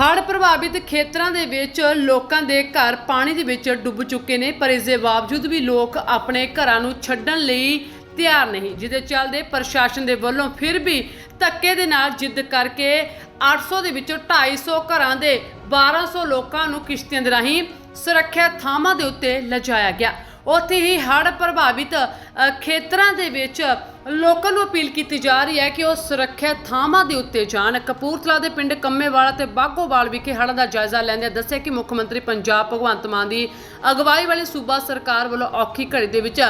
ਹੜ੍ਹ ਪ੍ਰਭਾਵਿਤ ਖੇਤਰਾਂ ਦੇ ਵਿੱਚ ਲੋਕਾਂ ਦੇ ਘਰ ਪਾਣੀ ਦੇ ਵਿੱਚ ਡੁੱਬ ਚੁੱਕੇ ਨੇ, ਪਰ ਇਸ ਦੇ ਬਾਵਜੂਦ ਵੀ ਲੋਕ ਆਪਣੇ ਘਰਾਂ ਨੂੰ ਛੱਡਣ ਲਈ ਤਿਆਰ ਨਹੀਂ। ਜਿਹਦੇ ਚੱਲਦੇ ਪ੍ਰਸ਼ਾਸਨ ਦੇ ਵੱਲੋਂ ਫਿਰ ਵੀ ਧੱਕੇ ਦੇ ਨਾਲ ਜਿੱਦ ਕਰਕੇ 800 ਦੇ ਵਿੱਚੋਂ 250 ਘਰਾਂ ਦੇ 1200 ਲੋਕਾਂ ਨੂੰ ਕਿਸ਼ਤੀਆਂ ਦੇ ਰਾਹੀਂ ਸੁਰੱਖਿਆ ਥਾਵਾਂ ਦੇ ਉੱਤੇ ਲਿਜਾਇਆ ਗਿਆ। ਉੱਥੇ ਹੀ ਹੜ੍ਹ ਪ੍ਰਭਾਵਿਤ ਖੇਤਰਾਂ ਦੇ ਵਿੱਚ ਲੋਕਾਂ ਨੂੰ ਅਪੀਲ ਕੀਤੀ ਜਾ ਰਹੀ ਹੈ ਕਿ ਉਹ ਸੁਰੱਖਿਆ ਥਾਵਾਂ ਦੇ ਉੱਤੇ ਜਾਣ। ਕਪੂਰਥਲਾ ਦੇ ਪਿੰਡ ਕੰਮੇਵਾਲਾ ਤੇ ਬਾਗੋਵਾਲ ਵਿਖੇ ਹੜ੍ਹਾਂ ਦਾ ਜਾਇਜ਼ਾ ਲੈਂਦਿਆਂ ਦੱਸਿਆ ਕਿ ਮੁੱਖ ਮੰਤਰੀ ਪੰਜਾਬ ਭਗਵੰਤ ਮਾਨ ਦੀ ਅਗਵਾਈ ਵਾਲੀ ਸੂਬਾ ਸਰਕਾਰ ਵੱਲੋਂ ਔਖੀ ਘੜੀ ਦੇ ਵਿੱਚ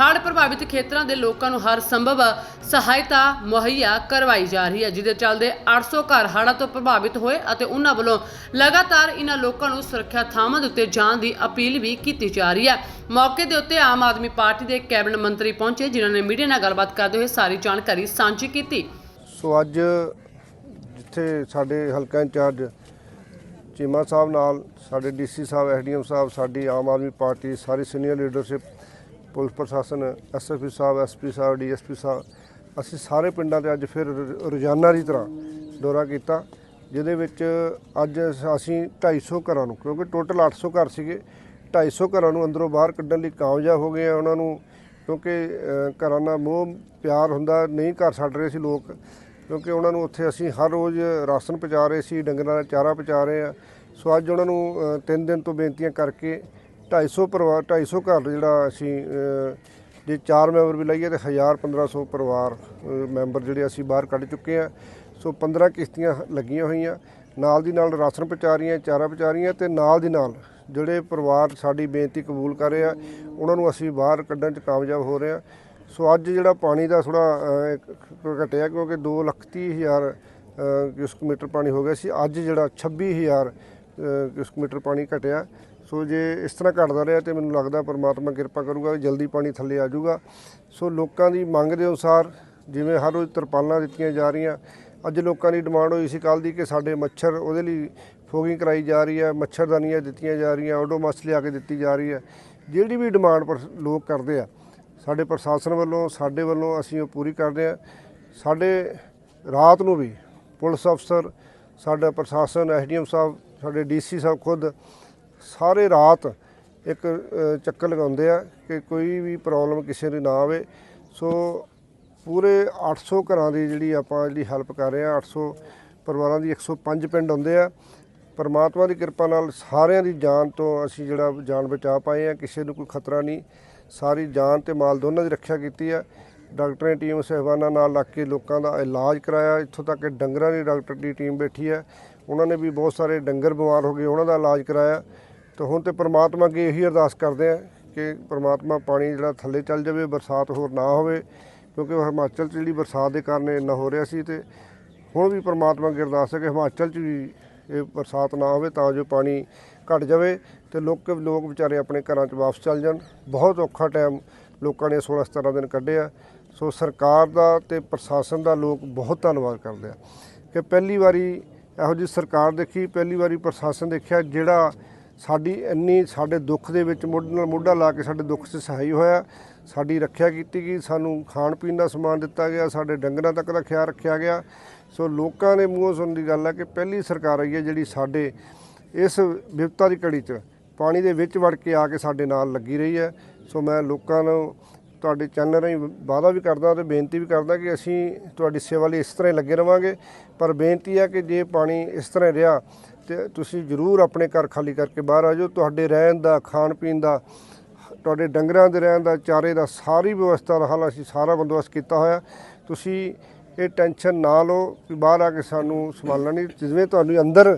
ਹੜ੍ਹ ਪ੍ਰਭਾਵਿਤ ਖੇਤਰਾਂ ਦੇ ਲੋਕਾਂ ਨੂੰ ਹਰ ਸੰਭਵ ਸਹਾਇਤਾ ਮੁਹੱਈਆ ਕਰਵਾਈ ਜਾ ਰਹੀ ਹੈ, ਜਿਹਦੇ ਚੱਲਦੇ 800 ਘਰ ਹੜ੍ਹਾਂ ਤੋਂ ਪ੍ਰਭਾਵਿਤ ਹੋਏ ਅਤੇ ਉਹਨਾਂ ਵੱਲੋਂ ਲਗਾਤਾਰ ਇਹਨਾਂ ਲੋਕਾਂ ਨੂੰ ਸੁਰੱਖਿਆ ਥਾਵਾਂ ਦੇ ਉੱਤੇ ਜਾਣ ਦੀ ਅਪੀਲ ਵੀ ਕੀਤੀ ਜਾ ਰਹੀ ਹੈ। ਮੌਕੇ ਦੇ ਉੱਤੇ ਆਮ ਆਦਮੀ ਪਾਰਟੀ ਦੇ ਕੈਬਨਿਟ ਮੰਤਰੀ ਪਹੁੰਚੇ, ਜਿਨ੍ਹਾਂ ਨੇ ਮੀਡੀਆ ਨਾਲ ਗੱਲਬਾਤ ਕਰਦੇ ਹੋਏ ਸਾਰੀ ਜਾਣਕਾਰੀ ਸਾਂਝੀ ਕੀਤੀ। ਸੋ ਅੱਜ ਜਿੱਥੇ ਸਾਡੇ ਹਲਕਾ ਇੰਚਾਰਜ ਚੀਮਾ ਸਾਹਿਬ ਨਾਲ, ਸਾਡੇ ਡੀਸੀ ਸਾਹਿਬ, ਐਸਡੀਐਮ ਸਾਹਿਬ, ਸਾਡੀ ਆਮ ਆਦਮੀ ਪਾਰਟੀ, ਸਾਰੀ ਸੀਨੀਅਰ ਲੀਡਰਸ਼ਿਪ, ਪੁਲਿਸ ਪ੍ਰਸ਼ਾਸਨ ਐਸਐਸਪੀ ਸਾਹਿਬ, ਐਸਪੀ ਸਾਹਿਬ, ਡੀਐਸਪੀ ਸਾਹਿਬ, ਅਸੀਂ ਸਾਰੇ ਪਿੰਡਾਂ ਤੇ ਅੱਜ ਫਿਰ ਰੋਜ਼ਾਨਾ ਦੀ ਤਰ੍ਹਾਂ ਦੌਰਾ ਕੀਤਾ, ਜਿਹਦੇ ਵਿੱਚ ਅੱਜ ਅਸੀਂ 250 ਘਰਾਂ ਨੂੰ, ਕਿਉਂਕਿ ਟੋਟਲ 800 ਘਰ ਸੀਗੇ 250 ਘਰਾਂ ਨੂੰ ਅੰਦਰੋਂ ਬਾਹਰ ਕੱਢਣ ਲਈ ਕਾਮਯਾਬ ਹੋ ਗਏ ਆ, ਉਹਨਾਂ ਨੂੰ ਕਿਉਂਕਿ ਘਰਾਂ ਨਾਲ ਮੋਹ ਪਿਆਰ ਹੁੰਦਾ ਨਹੀਂ ਘਰ ਛੱਡ ਰਹੇ ਸੀ ਲੋਕ। ਕਿਉਂਕਿ ਉਹਨਾਂ ਨੂੰ ਉੱਥੇ ਅਸੀਂ ਹਰ ਰੋਜ਼ ਰਾਸ਼ਨ ਪਹੁੰਚਾ ਰਹੇ ਸੀ ਡੰਗਰਾਂ ਦਾ ਚਾਰਾ ਪਹੁੰਚਾ ਰਹੇ ਆ ਸੋ ਅੱਜ ਉਹਨਾਂ ਨੂੰ ਅ, ਤਿੰਨ ਦਿਨ ਤੋਂ ਬੇਨਤੀਆਂ ਕਰਕੇ 250 ਪਰਿਵਾਰ 250 ਘਰ ਜਿਹੜਾ ਅਸੀਂ ਜੇ ਚਾਰ ਮੈਂਬਰ ਵੀ ਲਈਏ ਤੇ 1000 1500 ਪਰਿਵਾਰ ਮੈਂਬਰ ਜਿਹੜੇ ਅਸੀਂ ਬਾਹਰ ਕੱਢ ਚੁੱਕੇ ਆ ਸੋ 15 ਕਿਸ਼ਤੀਆਂ ਲੱਗੀਆਂ ਹੋਈਆਂ। ਨਾਲ ਦੀ ਨਾਲ ਰਾਸ਼ਨ ਪਹੁੰਚਾ ਰਹੀਆਂ ਚਾਰਾ ਪਹੁੰਚਾ ਰਹੀਆਂ ਤੇ ਨਾਲ ਦੀ ਨਾਲ ਜਿਹੜੇ ਪਰਿਵਾਰ ਸਾਡੀ ਬੇਨਤੀ ਕਬੂਲ ਕਰ ਰਹੇ ਆ ਉਹਨਾਂ ਨੂੰ ਅਸੀਂ ਬਾਹਰ ਕੱਢਣ 'ਚ ਕਾਮਯਾਬ ਹੋ ਰਹੇ ਹਾਂ ਸੋ ਅੱਜ ਜਿਹੜਾ ਪਾਣੀ ਦਾ ਥੋੜਾ ਘਟਿਆ ਕਿਉਂਕਿ 2 ਲੱਖ ਤੀਹ ਹਜ਼ਾਰ ਕਿਊਸਕ ਮੀਟਰ ਪਾਣੀ ਹੋ ਗਿਆ ਸੀ। ਅੱਜ ਜਿਹੜਾ 26000 ਅ, ਕਿਊਸਕ ਮੀਟਰ ਪਾਣੀ ਘਟਿਆ। ਸੋ ਜੇ ਇਸ ਤਰ੍ਹਾਂ ਘਟਦਾ ਰਿਹਾ ਤੇ ਮੈਨੂੰ ਲੱਗਦਾ ਪਰਮਾਤਮਾ ਕਿਰਪਾ ਕਰੂਗਾ ਕਿ ਜਲਦੀ ਪਾਣੀ ਥੱਲੇ ਆ ਜਾਊਗਾ। ਸੋ ਲੋਕਾਂ ਦੀ ਮੰਗ ਦੇ ਅਨੁਸਾਰ ਜਿਵੇਂ ਹਰ ਰੋਜ਼ ਤਰਪਾਲਾਂ ਦਿੱਤੀਆਂ ਜਾ ਰਹੀਆਂ ਅੱਜ ਲੋਕਾਂ ਦੀ ਡਿਮਾਂਡ ਹੋਈ ਸੀ ਕੱਲ ਦੀ ਕਿ ਸਾਡੇ ਮੱਛਰ ਉਹਦੇ ਲਈ ਫੋਗਿੰਗ ਕਰਾਈ ਜਾ ਰਹੀ ਹੈ, ਮੱਛਰਦਾਨੀਆਂ ਦਿੱਤੀਆਂ ਜਾ ਰਹੀਆਂ ਓਡੋਮਸ ਲਿਆ ਕੇ ਦਿੱਤੀ ਜਾ ਰਹੀ ਹੈ। ਜਿਹੜੀ ਵੀ ਡਿਮਾਂਡ ਪਰ ਲੋਕ ਕਰਦੇ ਆ, ਸਾਡੇ ਪ੍ਰਸ਼ਾਸਨ ਵੱਲੋਂ, ਸਾਡੇ ਵੱਲੋਂ ਅਸੀਂ ਉਹ ਪੂਰੀ ਕਰਦੇ ਆ। ਸਾਡੇ ਰਾਤ ਨੂੰ ਵੀ ਪੁਲਿਸ ਅਫਸਰ, ਸਾਡਾ ਪ੍ਰਸ਼ਾਸਨ, ਐਸਡੀਐਮ ਸਾਹਿਬ, ਸਾਡੇ ਡੀਸੀ ਸਾਹਿਬ ਖੁਦ ਸਾਰੇ ਰਾਤ ਇੱਕ ਚੱਕਰ ਲਗਾਉਂਦੇ ਆ ਕਿ ਕੋਈ ਵੀ ਪ੍ਰੋਬਲਮ ਕਿਸੇ ਦੀ ਨਾ ਆਵੇ। ਸੋ ਪੂਰੇ 800 ਘਰਾਂ ਦੀ ਜਿਹੜੀ ਆਪਾਂ ਜਿਹੜੀ ਹੈਲਪ ਕਰ ਰਹੇ ਆ 800 ਪਰਿਵਾਰਾਂ ਦੀ 105 ਪਿੰਡ ਹੁੰਦੇ ਆ। ਪਰਮਾਤਮਾ ਦੀ ਕਿਰਪਾ ਨਾਲ ਸਾਰਿਆਂ ਦੀ ਜਾਨ ਤੋਂ ਅਸੀਂ ਜਿਹੜਾ ਜਾਨ ਬਚਾ ਪਾਏ ਆ ਕਿਸੇ ਨੂੰ ਕੋਈ ਖਤਰਾ ਨਹੀਂ। ਸਾਰੀ ਜਾਨ ਤੇ ਮਾਲ ਦੋਨਾਂ ਦੀ ਰੱਖਿਆ ਕੀਤੀ ਆ। ਡਾਕਟਰਾਂ ਦੀ ਟੀਮ ਸਹਿਬਾਨਾਂ ਨਾਲ ਲੱਗ ਕੇ ਲੋਕਾਂ ਦਾ ਇਲਾਜ ਕਰਾਇਆ। ਇੱਥੋਂ ਤੱਕ ਕਿ ਡੰਗਰਾਂ ਦੀ ਡਾਕਟਰ ਦੀ ਟੀਮ ਬੈਠੀ ਹੈ ਉਹਨਾਂ ਨੇ ਵੀ ਬਹੁਤ ਸਾਰੇ ਡੰਗਰ ਬਿਮਾਰ ਹੋ ਗਏ, ਉਹਨਾਂ ਦਾ ਇਲਾਜ ਕਰਾਇਆ। ਤੇ ਹੁਣ ਤੇ ਪ੍ਰਮਾਤਮਾ ਅੱਗੇ ਇਹੀ ਅਰਦਾਸ ਕਰਦੇ ਆ ਕਿ ਪ੍ਰਮਾਤਮਾ ਪਾਣੀ ਜਿਹੜਾ ਥੱਲੇ ਚੱਲ ਜਾਵੇ, ਬਰਸਾਤ ਹੋਰ ਨਾ ਹੋਵੇ। ਕਿਉਂਕਿ ਉਹ ਹਿਮਾਚਲ 'ਚ ਜਿਹੜੀ ਬਰਸਾਤ ਦੇ ਕਾਰਨ ਇੰਨਾ ਹੋ ਰਿਹਾ ਸੀ ਤੇ ਹੁਣ ਵੀ ਪ੍ਰਮਾਤਮਾ ਅੱਗੇ ਅਰਦਾਸ ਹੈ ਕਿ ਹਿਮਾਚਲ 'ਚ ਵੀ ਇਹ ਬਰਸਾਤ ਨਾ ਹੋਵੇ ਤਾਂ ਜੋ ਪਾਣੀ ਘਟ ਜਾਵੇ ਤੇ ਲੋਕ ਲੋਕ ਵਿਚਾਰੇ ਆਪਣੇ ਘਰਾਂ 'ਚ ਵਾਪਸ ਚੱਲ ਜਾਣ। ਬਹੁਤ ਔਖਾ ਟਾਈਮ ਲੋਕਾਂ ਨੇ 16 17 ਦਿਨ ਕੱਢਿਆ। ਸੋ ਸਰਕਾਰ ਦਾ ਤੇ ਪ੍ਰਸ਼ਾਸਨ ਦਾ ਲੋਕ ਬਹੁਤ ਧੰਨਵਾਦ ਕਰਦੇ ਆ ਕਿ ਪਹਿਲੀ ਵਾਰੀ ਇਹੋ ਜਿਹੀ ਸਰਕਾਰ ਦੇਖੀ, ਪਹਿਲੀ ਵਾਰੀ ਪ੍ਰਸ਼ਾਸਨ ਦੇਖਿਆ ਜਿਹੜਾ ਸਾਡੀ ਇੰਨੀ ਸਾਡੇ ਦੁੱਖ ਦੇ ਵਿੱਚ ਮੁੱਢ ਨਾਲ ਮੋਢਾ ਲਾ ਕੇ ਸਾਡੇ ਦੁੱਖ 'ਚ ਸਹਾਈ ਹੋਇਆ। ਸਾਡੀ ਰੱਖਿਆ ਕੀਤੀ ਗਈ, ਸਾਨੂੰ ਖਾਣ ਪੀਣ ਦਾ ਸਮਾਨ ਦਿੱਤਾ ਗਿਆ, ਸਾਡੇ ਡੰਗਰਾਂ ਤੱਕ ਦਾ ਖਿਆਲ ਰੱਖਿਆ ਗਿਆ। ਸੋ ਲੋਕਾਂ ਦੇ ਮੂੰਹੋਂ ਸੁਣਨ ਦੀ ਗੱਲ ਹੈ ਕਿ ਪਹਿਲੀ ਸਰਕਾਰ ਆਈ ਹੈ ਜਿਹੜੀ ਸਾਡੇ ਇਸ ਵਿਪਤਾ ਦੀ ਘੜੀ 'ਚ ਪਾਣੀ ਦੇ ਵਿੱਚ ਵੜ ਕੇ ਆ ਕੇ ਸਾਡੇ ਨਾਲ ਲੱਗੀ ਰਹੀ ਹੈ। ਸੋ ਮੈਂ ਲੋਕਾਂ ਨੂੰ ਤੁਹਾਡੇ ਚੈਨਲ ਰਾਹੀਂ ਵਾਅਦਾ ਵੀ ਕਰਦਾ ਤੇ ਬੇਨਤੀ ਵੀ ਕਰਦਾ ਕਿ ਅਸੀਂ ਤੁਹਾਡੀ ਸੇਵਾ ਲਈ ਇਸ ਤਰ੍ਹਾਂ ਹੀ ਲੱਗੇ ਰਵਾਂਗੇ। ਪਰ ਬੇਨਤੀ ਹੈ ਕਿ ਜੇ ਪਾਣੀ ਇਸ ਤਰ੍ਹਾਂ ਰਿਹਾ ਤੇ ਤੁਸੀਂ ਜ਼ਰੂਰ ਆਪਣੇ ਘਰ ਖਾਲੀ ਕਰਕੇ ਬਾਹਰ ਆ ਜਾਓ। ਤੁਹਾਡੇ ਰਹਿਣ ਦਾ ਖਾਣ ਪੀਣ ਦਾ ਤੁਹਾਡੇ ਡੰਗਰਾਂ ਦੇ ਰਹਿਣ ਦਾ ਚਾਰੇ ਦਾ ਸਾਰੀ ਵਿਵਸਥਾ ਦਾ ਹਾਲ ਅਸੀਂ ਸਾਰਾ ਬੰਦੋਬਸਤ ਕੀਤਾ ਹੋਇਆ। ਤੁਸੀਂ ਇਹ ਟੈਨਸ਼ਨ ਨਾ ਲਓ ਕਿ ਬਾਹਰ ਆ ਕੇ ਸਾਨੂੰ ਸੰਭਾਲਣਾ ਨਹੀਂ। ਜਿਵੇਂ ਤੁਹਾਨੂੰ ਅੰਦਰ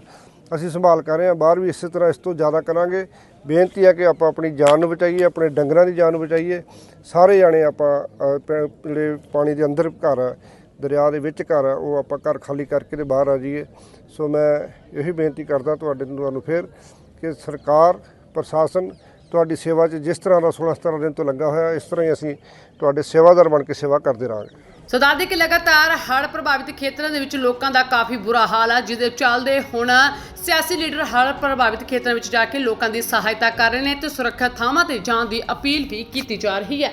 ਅਸੀਂ ਸੰਭਾਲ ਕਰ ਰਹੇ ਹਾਂ ਬਾਹਰ ਵੀ ਇਸੇ ਤਰ੍ਹਾਂ ਇਸ ਤੋਂ ਜ਼ਿਆਦਾ ਕਰਾਂਗੇ। ਬੇਨਤੀ ਹੈ ਕਿ ਆਪਾਂ ਆਪਣੀ ਜਾਨ ਨੂੰ ਬਚਾਈਏ ਆਪਣੇ ਡੰਗਰਾਂ ਦੀ ਜਾਨ ਨੂੰ ਬਚਾਈਏ। ਸਾਰੇ ਜਾਣੇ ਆਪਾਂ ਅ, ਜਿਹੜੇ ਪਾਣੀ ਦੇ ਅੰਦਰ ਘਰ ਦਰਿਆ ਦੇ ਵਿੱਚ ਘਰ ਆ, ਉਹ ਆਪਾਂ ਘਰ ਖਾਲੀ ਕਰਕੇ ਤੇ ਬਾਹਰ ਆ ਜਾਈਏ। ਸੋ ਮੈਂ ਇਹੀ ਬੇਨਤੀ ਕਰਦਾ ਤੁਹਾਡੇ ਤੁਹਾਨੂੰ ਫਿਰ ਕਿ ਸਰਕਾਰ ਪ੍ਰਸ਼ਾਸਨ ਤੁਹਾਡੀ ਸੇਵਾ 'ਚ ਜਿਸ ਤਰ੍ਹਾਂ ਦਾ 16 17 ਦਿਨ ਤੋਂ ਲੱਗਾ ਹੋਇਆ ਇਸ ਤਰ੍ਹਾਂ ਹੀ ਅਸੀਂ ਤੁਹਾਡੇ ਸੇਵਾਦਾਰ ਬਣ ਕੇ ਸੇਵਾ ਕਰਦੇ ਰਹਾਂਗੇ। ਸੋ ਦੱਸਦੇ ਕਿ ਲਗਾਤਾਰ ਹੜ੍ਹ ਪ੍ਰਭਾਵਿਤ ਖੇਤਰਾਂ ਦੇ ਵਿੱਚ ਲੋਕਾਂ ਦਾ ਕਾਫੀ ਬੁਰਾ ਹਾਲ ਹੈ ਜਿਹਦੇ ਚੱਲਦੇ ਹੁਣ ਸਿਆਸੀ ਲੀਡਰ ਹੜ੍ਹ ਪ੍ਰਭਾਵਿਤ ਖੇਤਰਾਂ ਵਿੱਚ ਜਾ ਕੇ ਲੋਕਾਂ ਦੀ ਸਹਾਇਤਾ ਕਰ ਰਹੇ ਨੇ ਤੇ ਸੁਰੱਖਿਅਤ ਥਾਵਾਂ ਤੇ ਜਾਣ ਦੀ ਅਪੀਲ ਵੀ ਕੀਤੀ ਜਾ ਰਹੀ ਹੈ।